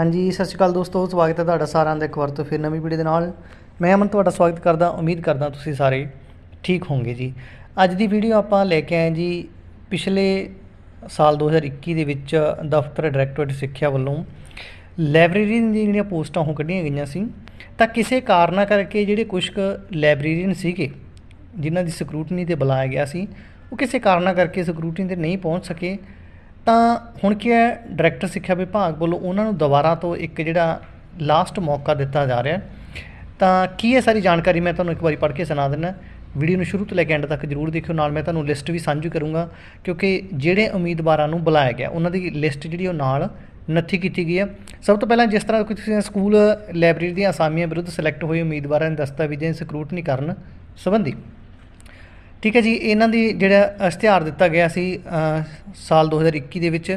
ਹਾਂਜੀ, ਸਤਿ ਸ਼੍ਰੀ ਅਕਾਲ ਦੋਸਤੋ, ਸਵਾਗਤ ਹੈ ਤੁਹਾਡਾ ਸਾਰਿਆਂ ਦਾ ਇੱਕ ਵਾਰ ਤੋਂ ਫਿਰ ਨਵੀਂ ਵੀਡੀਓ ਦੇ ਨਾਲ। ਮੈਂ ਅਮਨ, ਤੁਹਾਡਾ ਸਵਾਗਤ ਕਰਦਾ, ਉਮੀਦ ਕਰਦਾ ਤੁਸੀਂ ਸਾਰੇ ਠੀਕ ਹੋਵੋਗੇ ਜੀ। ਅੱਜ ਦੀ ਵੀਡੀਓ ਆਪਾਂ ਲੈ ਕੇ ਆਏ ਜੀ, ਪਿਛਲੇ ਸਾਲ 2021 ਦੇ ਵਿੱਚ ਦਫ਼ਤਰ ਡਾਇਰੈਕਟੋਰੇਟ ਸਿੱਖਿਆ ਵੱਲੋਂ ਲਾਇਬ੍ਰੇਰੀਅਨ ਦੀਆਂ ਜਿਹੜੀਆਂ ਪੋਸਟਾਂ ਉਹ ਕੱਢੀਆਂ ਗਈਆਂ ਸੀ। ਤਾਂ ਕਿਸੇ ਕਾਰਨਾ ਕਰਕੇ ਜਿਹੜੇ ਕੁਝ ਕੁ ਲਾਇਬ੍ਰੇਰੀਅਨ ਸੀਗੇ, ਜਿਨ੍ਹਾਂ ਦੀ ਸਕਰੂਟਨੀ ਤੇ ਬੁਲਾਇਆ ਗਿਆ ਸੀ, ਉਹ ਕਿਸੇ ਕਾਰਨਾ ਕਰਕੇ ਸਕਰੂਟਨੀ ਤੇ ਨਹੀਂ ਪਹੁੰਚ ਸਕੇ ਤਾਂ ਹੁਣ ਕੀ ਹੈ ਡਾਇਰੈਕਟਰ ਸਿੱਖਿਆ ਵਿਭਾਗ ਵੱਲੋਂ ਉਹਨਾਂ ਨੂੰ ਦੁਬਾਰਾ ਤੋਂ ਇੱਕ ਜਿਹੜਾ ਲਾਸਟ ਮੌਕਾ ਦਿੱਤਾ ਜਾ ਰਿਹਾ ਤਾਂ ਕੀ ਹੈ ਸਾਰੀ ਜਾਣਕਾਰੀ ਮੈਂ ਤੁਹਾਨੂੰ ਇੱਕ ਵਾਰੀ ਪੜ੍ਹ ਕੇ ਸੁਣਾ ਦਿੰਦਾ ਵੀਡੀਓ ਨੂੰ ਸ਼ੁਰੂ ਤੋਂ ਲੈ ਕੇ ਐਂਡ ਤੱਕ ਜਰੂਰ ਦੇਖਿਓ, ਨਾਲ ਮੈਂ ਤੁਹਾਨੂੰ ਲਿਸਟ ਵੀ ਸਾਂਝੀ ਕਰੂੰਗਾ। ਕਿਉਂਕਿ ਜਿਹੜੇ ਉਮੀਦਵਾਰਾਂ ਨੂੰ ਬੁਲਾਇਆ ਗਿਆ, ਉਹਨਾਂ ਦੀ ਲਿਸਟ ਜਿਹੜੀ ਉਹ ਨਾਲ ਨੱਥੀ ਕੀਤੀ ਗਈ ਹੈ। ਸਭ ਤੋਂ ਪਹਿਲਾਂ ਜਿਸ ਤਰ੍ਹਾਂ ਤੁਸੀਂ ਸਕੂਲ ਲਾਇਬ੍ਰੇਰੀ ਦੀਆਂ ਅਸਾਮੀਆਂ ਵਿਰੁੱਧ ਸਿਲੈਕਟ ਹੋਏ ਉਮੀਦਵਾਰਾਂ ਦੇ ਦਸਤਾਵੇਜ਼ਾਂ ਦੀ ਸਕਰੂਟਨੀ ਕਰਨ ਸੰਬੰਧੀ ਠੀਕ ਹੈ ਜੀ ਇਹਨਾਂ ਦੀ ਜਿਹੜਾ ਇਸ਼ਤਿਹਾਰ ਦਿੱਤਾ ਗਿਆ ਸੀ ਅ, ਸਾਲ 2021 ਦੇ ਵਿੱਚ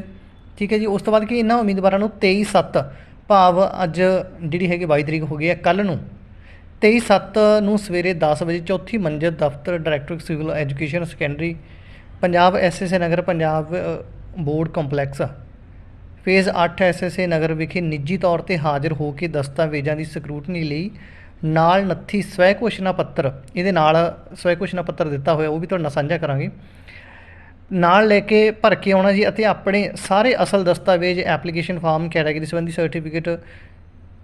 ਠੀਕ ਹੈ ਜੀ ਉਸ ਤੋਂ ਬਾਅਦ ਕਿ ਇਹਨਾਂ ਉਮੀਦਵਾਰਾਂ ਨੂੰ 23 7 ਭਾਵ ਅੱਜ ਜਿਹੜੀ ਹੈਗੀ 22 ਤਰੀਕ ਹੋ ਗਈ ਹੈ ਕੱਲ ਨੂੰ। 23 7 ਨੂੰ ਸਵੇਰੇ 10 ਵਜੇ ਚੌਥੀ ਮੰਜ਼ਿਲ ਦਫ਼ਤਰ director civil education secondary Punjab SAS Nagar Punjab board complex. Phase 8 SAS Nagar ਵਿਖੇ ਨਿੱਜੀ ਤੌਰ ਤੇ ਹਾਜ਼ਰ ਹੋ ਕੇ ਦਸਤਾਵੇਜ਼ਾਂ ਦੀ ਸਕਰੂਟਨੀ ਲਈ ਨਾਲ ਨੱਥੀ ਸਵੈ ਘੋਸ਼ਣਾ ਪੱਤਰ, ਇਹਦੇ ਨਾਲ ਸਵੈ ਘੋਸ਼ਣਾ ਪੱਤਰ ਦਿੱਤਾ ਹੋਇਆ, ਉਹ ਵੀ ਤੁਹਾਡੇ ਨਾਲ ਸਾਂਝਾ ਕਰਾਂਗੇ। ਨਾਲ ਲੈ ਕੇ ਭਰ ਕੇ ਆਉਣਾ ਜੀ ਅਤੇ ਆਪਣੇ ਸਾਰੇ ਅਸਲ ਦਸਤਾਵੇਜ਼, ਐਪਲੀਕੇਸ਼ਨ ਫਾਰਮ, ਕੈਟਾਗਰੀ ਸੰਬੰਧੀ ਸਰਟੀਫਿਕੇਟ,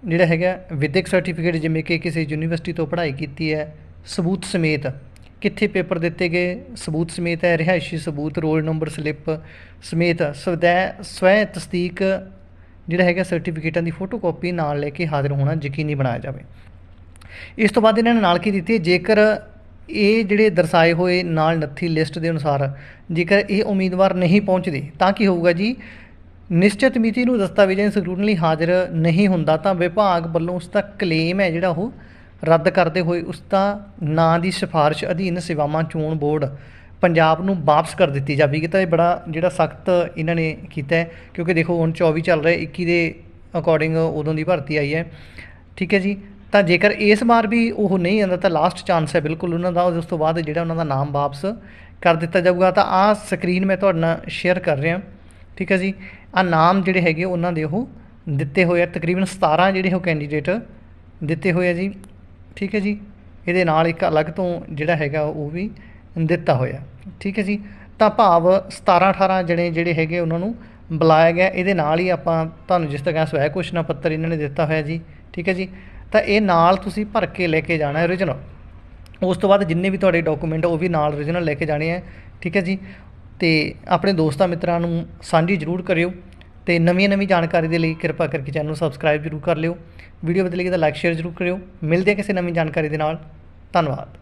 ਜਿਹੜਾ ਹੈਗਾ, ਵਿਦਿਅਕ ਸਰਟੀਫਿਕੇਟ, ਜਿਵੇਂ ਕਿ ਕਿਸੇ ਯੂਨੀਵਰਸਿਟੀ ਤੋਂ ਪੜ੍ਹਾਈ ਕੀਤੀ ਹੈ, ਸਬੂਤ ਸਮੇਤ ਕਿੱਥੇ ਪੇਪਰ ਦਿੱਤੇ ਗਏ, ਸਬੂਤ ਸਮੇਤ ਹੈ, ਰਿਹਾਇਸ਼ੀ ਸਬੂਤ, ਰੋਲ ਨੰਬਰ, ਸਲਿੱਪ ਸਮੇਤ ਸਵੈ ਸਵੈ ਤਸਦੀਕ ਜਿਹੜਾ ਹੈਗਾ ਸਰਟੀਫਿਕੇਟਾਂ ਦੀ ਫੋਟੋਕਾਪੀ ਨਾਲ ਲੈ ਕੇ ਹਾਜ਼ਰ ਹੋਣਾ ਯਕੀਨੀ ਬਣਾਇਆ ਜਾਵੇ। ਇਸ ਤੋਂ ਬਾਅਦ ਇਹਨਾਂ ਨੇ ਨਾਲ ਕੀ ਦਿੱਤੀ? ਜੇਕਰ ਇਹ ਜਿਹੜੇ ਦਰਸਾਏ ਹੋਏ ਨਾਲ ਨੱਥੀ ਲਿਸਟ ਦੇ ਅਨੁਸਾਰ ਜੇਕਰ ਇਹ ਉਮੀਦਵਾਰ ਨਹੀਂ ਪਹੁੰਚਦੇ, ਤਾਂ ਕੀ ਹੋਊਗਾ ਜੀ? ਨਿਸ਼ਚਿਤ ਮਿਤੀ ਨੂੰ ਦਸਤਾਵੇਜ਼ਾਂ ਦੀ ਸਕਰੂਟਨੀ ਲਈ ਹਾਜ਼ਰ ਨਹੀਂ ਹੁੰਦਾ, ਤਾਂ ਵਿਭਾਗ ਵੱਲੋਂ ਉਸ ਦਾ ਕਲੇਮ ਹੈ ਜਿਹੜਾ ਉਹ ਰੱਦ ਕਰਦੇ ਹੋਏ ਉਸ ਦਾ ਨਾਂ ਦੀ ਸਿਫਾਰਿਸ਼ ਅਧੀਨ ਸੇਵਾਵਾਂ ਚੋਣ ਬੋਰਡ ਪੰਜਾਬ ਨੂੰ ਵਾਪਸ ਕਰ ਦਿੱਤੀ ਜਾਵੇਗੀ। ਤਾਂ ਇਹ ਬੜਾ ਜਿਹੜਾ ਸਖਤ ਇਹਨਾਂ ਨੇ ਕੀਤਾ ਕਿਉਂਕਿ ਦੇਖੋ ਹੁਣ 24 ਚੱਲ ਰਿਹਾ 21 ਦੇ ਅਕੋਰਡਿੰਗ ਉਦੋਂ ਦੀ ਭਰਤੀ ਆਈ ਹੈ। ਠੀਕ ਹੈ ਜੀ। ਤਾਂ ਜੇਕਰ ਇਸ ਵਾਰ ਵੀ ਉਹ ਨਹੀਂ ਆਉਂਦਾ ਤਾਂ ਲਾਸਟ ਚਾਂਸ ਹੈ ਬਿਲਕੁਲ ਉਹਨਾਂ ਦਾ, ਉਸ ਤੋਂ ਬਾਅਦ ਜਿਹੜਾ ਉਹਨਾਂ ਦਾ ਨਾਮ ਵਾਪਸ ਕਰ ਦਿੱਤਾ ਜਾਊਗਾ। ਤਾਂ ਆਹ ਸਕਰੀਨ ਮੈਂ ਤੁਹਾਡੇ ਨਾਲ ਸ਼ੇਅਰ ਕਰ ਰਿਹਾ। ਠੀਕ ਹੈ ਜੀ? ਆ ਨਾਮ ਜਿਹੜੇ ਹੈਗੇ ਉਹਨਾਂ ਦੇ ਉਹ ਦਿੱਤੇ ਹੋਏ ਆ। ਤਕਰੀਬਨ 17 ਜਿਹੜੇ ਉਹ ਕੈਂਡੀਡੇਟ ਦਿੱਤੇ ਹੋਏ ਆ ਜੀ। ਠੀਕ ਹੈ ਜੀ? ਇਹਦੇ ਨਾਲ ਇੱਕ ਅਲੱਗ ਤੋਂ ਜਿਹੜਾ ਹੈਗਾ ਉਹ ਵੀ ਦਿੱਤਾ ਹੋਇਆ। ਠੀਕ ਹੈ ਜੀ? ਤਾਂ ਭਾਵ 17 18 ਜਣੇ ਜਿਹੜੇ ਹੈਗੇ ਉਹਨਾਂ ਨੂੰ ਬੁਲਾਇਆ ਗਿਆ। ਇਹਦੇ ਨਾਲ ਹੀ ਆਪਾਂ ਤੁਹਾਨੂੰ ਜਿਸ ਤਰ੍ਹਾਂ ਸਵੈ ਘੋਸ਼ਣਾ ਪੱਤਰ ਇਹਨਾਂ ਨੇ ਦਿੱਤਾ ਹੋਇਆ ਜੀ। ਠੀਕ ਹੈ ਜੀ? ਤਾਂ ਇਹ ਨਾਲ ਤੁਸੀਂ ਭਰ ਕੇ ਲੈ ਕੇ ਜਾਣਾ ਹੈ origignal ਉਸ ਤੋਂ ਬਾਅਦ ਜਿੰਨੇ ਵੀ ਤੁਹਾਡੇ ਡਾਕੂਮੈਂਟ ਉਹ ਵੀ ਨਾਲ origignal ਲੈ ਕੇ ਜਾਣੇ ਆ, ਠੀਕ ਹੈ ਜੀ? ਤੇ ਆਪਣੇ ਦੋਸਤਾਂ ਮਿੱਤਰਾਂ ਨੂੰ ਸਾਂਝੀ ਜ਼ਰੂਰ ਕਰਿਓ ਤੇ ਨਵੀਂ ਨਵੀਂ ਜਾਣਕਾਰੀ ਦੇ ਲਈ ਕਿਰਪਾ ਕਰਕੇ ਚੈਨਲ ਨੂੰ ਸਬਸਕ੍ਰਾਈਬ ਜ਼ਰੂਰ ਕਰ ਲਿਓ। ਵੀਡੀਓ ਬਦਲੇਗੀ ਤਾਂ ਲਾਈਕ ਸ਼ੇਅਰ ਜ਼ਰੂਰ ਕਰਿਓ। ਮਿਲਦੇ ਹਾਂ ਕਿਸੇ ਨਵੀਂ ਜਾਣਕਾਰੀ ਦੇ ਨਾਲ। ਧੰਨਵਾਦ।